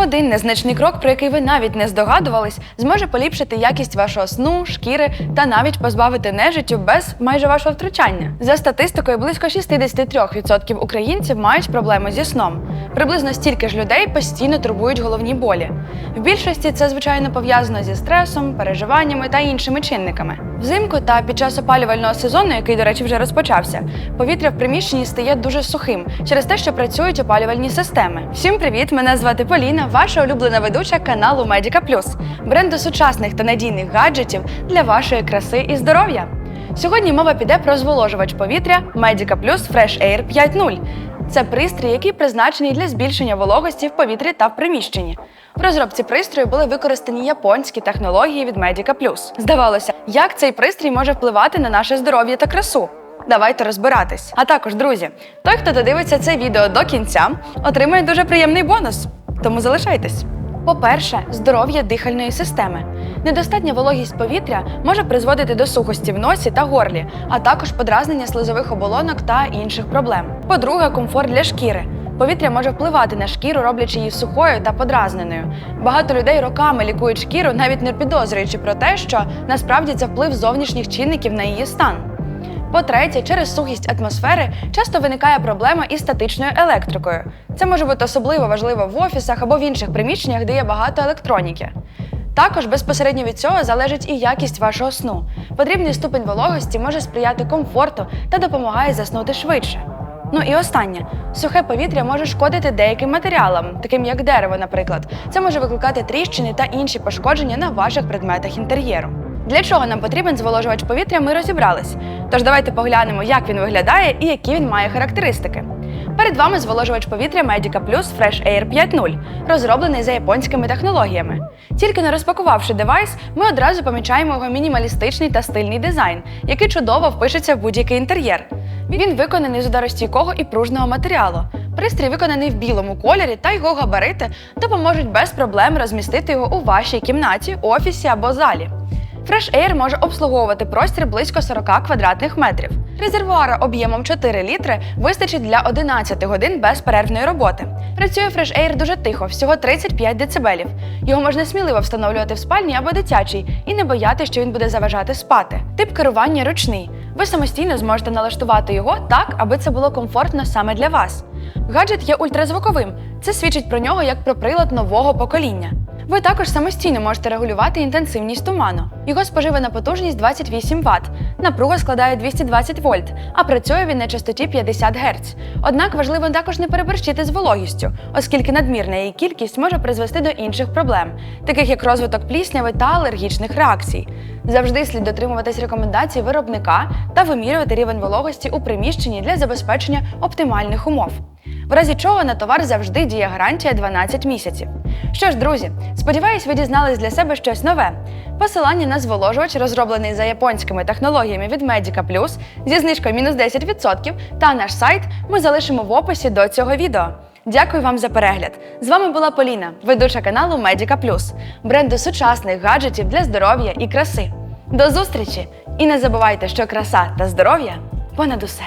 Один незначний крок, про який ви навіть не здогадувались, зможе поліпшити якість вашого сну, шкіри та навіть позбавити нежиттю без майже вашого втручання. За статистикою, близько 63% українців мають проблеми зі сном. Приблизно стільки ж людей постійно турбують головні болі. В більшості це звичайно пов'язано зі стресом, переживаннями та іншими чинниками. Взимку та під час опалювального сезону, який, до речі, вже розпочався, повітря в приміщенні стає дуже сухим через те, що працюють опалювальні системи. Всім привіт! Мене звати Поліна, ваша улюблена ведуча каналу Medica Plus, бренду сучасних та надійних гаджетів для вашої краси і здоров'я. Сьогодні мова піде про зволожувач повітря Medica Plus Fresh Air 5.0. Це пристрій, який призначений для збільшення вологості в повітрі та в приміщенні. В розробці пристрою були використані японські технології від Medica. Здавалося, як цей пристрій може впливати на наше здоров'я та красу. Давайте розбиратись. А також, друзі, той, хто додивиться це відео до кінця, отримає дуже приємний бонус. Тому залишайтесь. По-перше, здоров'я дихальної системи. Недостатня вологість повітря може призводити до сухості в носі та горлі, а також подразнення слизових оболонок та інших проблем. По-друге, комфорт для шкіри. Повітря може впливати на шкіру, роблячи її сухою та подразненою. Багато людей роками лікують шкіру, навіть не підозрюючи про те, що насправді це вплив зовнішніх чинників на її стан. По-третє, через сухість атмосфери часто виникає проблема із статичною електрикою. Це може бути особливо важливо в офісах або в інших приміщеннях, де є багато електроніки. Також безпосередньо від цього залежить і якість вашого сну. Потрібний ступень вологості може сприяти комфорту та допомагає заснути швидше. Ну і останнє: сухе повітря може шкодити деяким матеріалам, таким як дерево, наприклад. Це може викликати тріщини та інші пошкодження на ваших предметах інтер'єру. Для чого нам потрібен зволожувач повітря, ми розібрались. Тож давайте поглянемо, як він виглядає і які він має характеристики. Перед вами зволожувач повітря Medica Plus Fresh Air 5.0, розроблений за японськими технологіями. Тільки не розпакувавши девайс, ми одразу помічаємо його мінімалістичний та стильний дизайн, який чудово впишеться в будь-який інтер'єр. Він виконаний з ударостійкого і пружного матеріалу. Пристрій виконаний в білому кольорі, та його габарити допоможуть без проблем розмістити його у вашій кімнаті, офісі або залі. Fresh Air може обслуговувати простір близько 40 квадратних метрів. Резервуара об'ємом 4 літри вистачить для 11 годин безперервної роботи. Працює Fresh Air дуже тихо, всього 35 дБ. Його можна сміливо встановлювати в спальні або дитячій і не бояти, що він буде заважати спати. Тип керування ручний. Ви самостійно зможете налаштувати його так, аби це було комфортно саме для вас. Гаджет є ультразвуковим. Це свідчить про нього як про прилад нового покоління. Ви також самостійно можете регулювати інтенсивність туману. Його споживана потужність 28 Вт, напруга складає 220 вольт, а працює він на частоті 50 Гц. Однак важливо також не переборщити з вологістю, оскільки надмірна її кількість може призвести до інших проблем, таких як розвиток плісняви та алергічних реакцій. Завжди слід дотримуватись рекомендацій виробника та вимірювати рівень вологості у приміщенні для забезпечення оптимальних умов. В разі чого на товар завжди діє гарантія 12 місяців. Що ж, друзі, сподіваюсь, ви дізнались для себе щось нове. Посилання на зволожувач, розроблений за японськими технологіями від Medica Plus зі знижкою мінус 10% та наш сайт ми залишимо в описі до цього відео. Дякую вам за перегляд. З вами була Поліна, ведуча каналу Medica Plus, бренду сучасних гаджетів для здоров'я і краси. До зустрічі! І не забувайте, що краса та здоров'я понад усе.